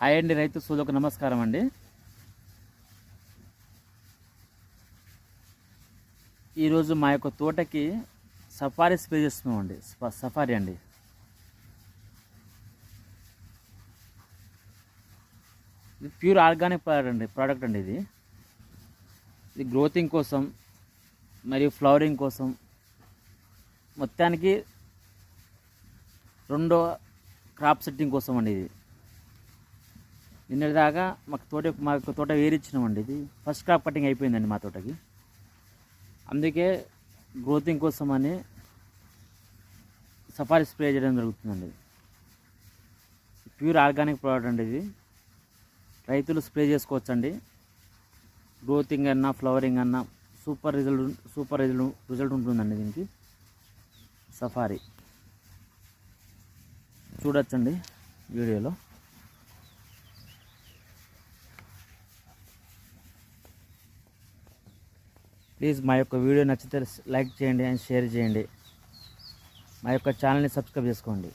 Hi అండి రైతు సూదకు నమస్కారం అండి. ఈరోజు మా యొక్క తోటకి సఫారీ స్ప్రే చేస్తున్నామండి. సఫారీ అండి. ఇది ప్యూర్ ఆర్గానిక్ ప్రోడక్ట్ అండి ప్రోడక్ట్ అండి ఇది. ఇది గ్రోతింగ్ కోసం మరియు ఫ్లవరింగ్ కోసం మొత్తానికి రెండో క్రాప్ సెట్టింగ్ కోసం అండి ఇది. నిన్నటిదాకా మాకు తోట మాకు తోట వేరిచ్చినామండి ఇది. ఫస్ట్ క్రాప్ కటింగ్ అయిపోయిందండి మా తోటకి. అందుకే గ్రోతింగ్ కోసం అని సఫారీ స్ప్రే చేయడం జరుగుతుందండి. ప్యూర్ ఆర్గానిక్ ప్రోడక్ట్ అండి ఇది. రైతులు స్ప్రే చేసుకోవచ్చండి. గ్రోతింగ్ అన్నా ఫ్లవరింగ్ అన్నా super result super result result ఉంటుందండి దీనికి. సఫారీ చూడొచ్చండి వీడియోలో. ప్లీజ్ మా యొక్క వీడియో నచ్చితే లైక్ చేయండి అండ్ షేర్ చేయండి. మా యొక్క ఛానల్ని సబ్స్క్రైబ్ చేసుకోండి.